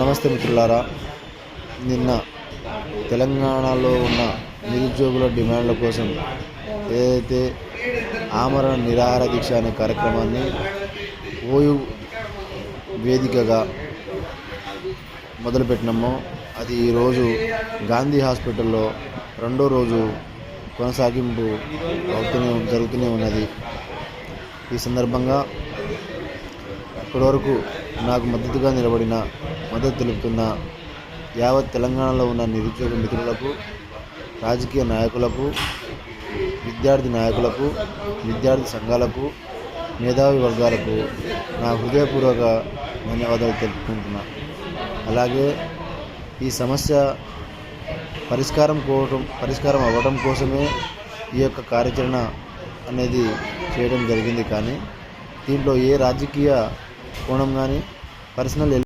నమస్తే మిత్రులారా. నిన్న తెలంగాణలో ఉన్న నిరుద్యోగుల డిమాండ్ల కోసం ఏదైతే ఆమరణ నిరాహార దీక్ష అనే కార్యక్రమాన్ని ఓయు వేదికగా మొదలుపెట్టినామో అది ఈరోజు గాంధీ హాస్పిటల్లో రెండో రోజు కొనసాగింపు అవుతూనే జరుగుతూనే ఉన్నది. ఈ సందర్భంగా ఇప్పటివరకు నాకు మద్దతుగా నిలబడిన మద్దతు తెలుపుతున్న యావత్ తెలంగాణలో ఉన్న నిరుద్యోగ మిత్రులకు రాజకీయ నాయకులకు విద్యార్థి నాయకులకు విద్యార్థి సంఘాలకు మేధావి వర్గాలకు నా హృదయపూర్వక ధన్యవాదాలు తెలుపుకుంటున్నా. అలాగే ఈ సమస్య పరిష్కారం కోవటం పరిష్కారం అవ్వడం కోసమే ఈ యొక్క కార్యాచరణ అనేది చేయడం జరిగింది కానీ దీంట్లో ఏ రాజకీయ కోణం కానీ పర్సనల్